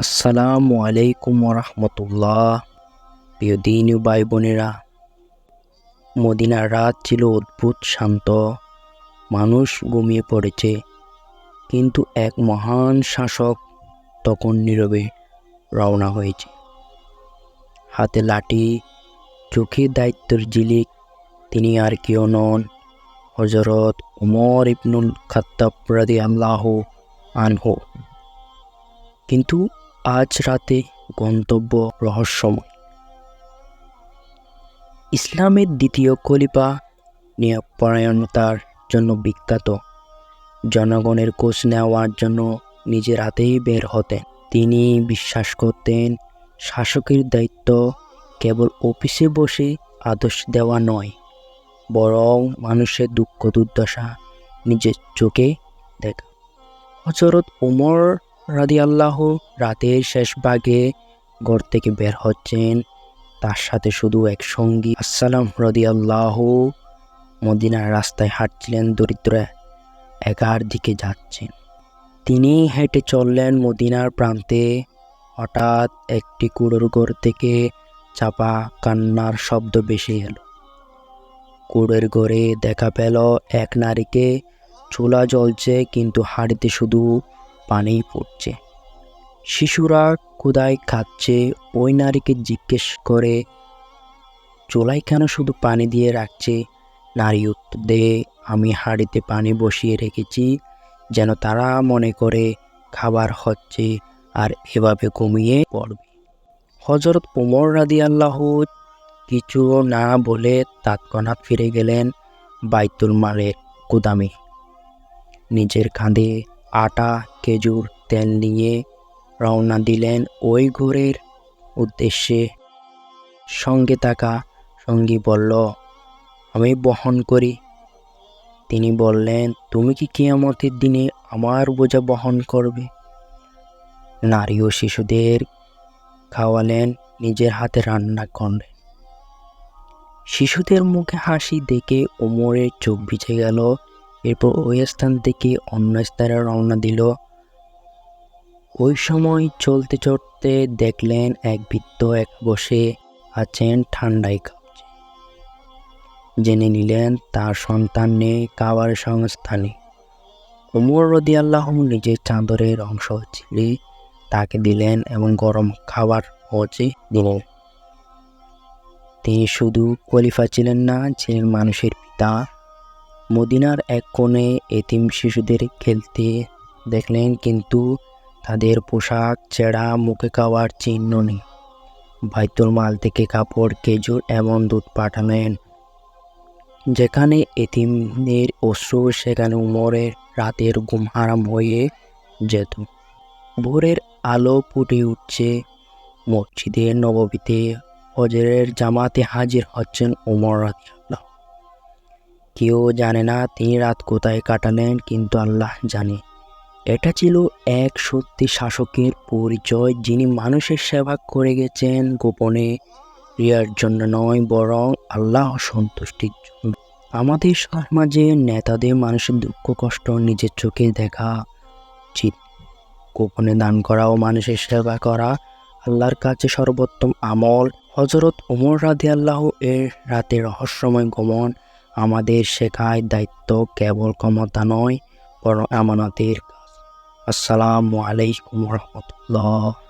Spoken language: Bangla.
আসসালামু আলাইকুম রহমতুল্লাহ প্রিয় দিন ভাই বোনেরা মদিনার রাত ছিল অদ্ভুত শান্ত। মানুষ ঘুমিয়ে পড়েছে, কিন্তু এক মহান শাসক তখন নীরবে রওনা হয়েছে। হাতে লাঠি, চোখে দায়িত্বের জিলিক তিনি আর কেউ নন। হজরত উমর ইবনুল খাত্তাব রাদি আল্লাহ আনহু। কিন্তু আজ রাতে গন্তব্য রহস্যময়। ইসলামের দ্বিতীয় খলিফা নিয়োগপরায়ণতার জন্য বিখ্যাত। জনগণের কোচ নেওয়ার জন্য নিজের হাতেই বের হতেন। তিনি বিশ্বাস করতেন, শাসকের দায়িত্ব কেবল অফিসে বসে আদেশ দেওয়া নয়, বরং মানুষের দুঃখ দুর্দশা নিজের চোখে দেখা। হজরত উমর রাদি আল্লাহ রাতের শেষ ভাগে ঘর থেকে বের হচ্ছেন। তার সাথে শুধু এক সঙ্গী। আসসালাম রদি আল্লাহ মদিনার রাস্তায় হাঁটছিলেন দরিদ্র, একার দিকে যাচ্ছেন। তিনি হেঁটে চললেন মদিনার প্রান্তে। হঠাৎ একটি কুড়োর ঘর থেকে চাপা কান্নার শব্দ বেশি এলো। কুড়ের ঘরে দেখা পেল এক নারীকে। চুলা জ্বলছে, কিন্তু হাড়িতে শুধু পানিই পড়ছে। শিশুরা কোদায় খাচ্ছে, ওই নারীকে জিজ্ঞেস করে, চোলাই কেন শুধু পানি দিয়ে রাখছে? নারী উত্তর দিয়ে আমি হাঁড়িতে পানি বসিয়ে রেখেছি, যেন তারা মনে করে খাবার হচ্ছে আর এভাবে কমিয়ে পড়বে। হজরত উমর রাদি আল্লাহ কিছু না বলে তৎক্ষণাৎ ফিরে গেলেন বাইতুল মালের গুদামে। নিজের কাঁধে আটা, খেজুর, তেল নিয়ে রওনা দিলেন ওই ঘোরের উদ্দেশ্যে। সঙ্গে থাকা সঙ্গী বলল, আমি বহন করি। তিনি বললেন, তুমি কি কিয়ামতের দিনে আমার বোঝা বহন করবে? নারী ও শিশুদের খাওয়ালেন, নিজের হাতে রান্না করলেন। শিশুদের মুখে হাসি দেখে ওমরের চোখ ভিজে গেল। এরপর ওই স্থান থেকে অন্য স্থানে রওনা দিল। ওই সময় চলতে চলতে দেখলেন এক বৃদ্ধ এক বসে আছেন ঠান্ডায় কাঁপছে। জেনে নিলেন তার সন্তান নেই খাবার সংস্থানে। উমর রদি আল্লাহ নিজের চাদরের অংশ ছিঁড়ে তাকে দিলেন এবং গরম খাবার হচ্ছে দিলেন। তিনি শুধু খলিফা ছিলেন না, ছিলেন মানুষের পিতা। মদিনার এক কোণে এতিম শিশুদের খেলতে দেখলেন, কিন্তু তাদের পোশাক ছেঁড়া মুখে খাওয়ার চিহ্ন নেই। বাইতুল মাল থেকে কাপড়, খেজুর এমন দুধ পাঠালেন, যেখানে এতিমদের অশ্রু, সেখানে উমরের রাতের ঘুম হারাম হয়ে যেত। ভোরের আলো ফুটে উঠছে মসজিদের নববীতে হজরের জামাতে হাজির হচ্ছেন উমর রাদিয়াল্লাহ কেউ জানে না তিনি রাত কোথায় কাটালেন, কিন্তু আল্লাহ জানে। এটা ছিল এক সত্যি শাসকের পরিচয়, যিনি মানুষের সেবা করে গেছেন গোপনে। রিয়ার জন্য নয়, বরং আল্লাহ সন্তুষ্টির জন্য। আমাদের সমাজে নেতাদের মানুষের দুঃখ, কষ্ট নিজের চোখে দেখা উচিত। গোপনে দান করা ও মানুষের সেবা করা আল্লাহর কাছে সর্বোত্তম আমল। হজরত উমর রাধে আল্লাহ এর রাতে রহস্যময় গমন আমাদের শেখায় দায়িত্ব কেবল ক্ষমতা নয় বরং আমানতের কাজ। আসসালামু আলাইকুম রহমতুল্লাহ।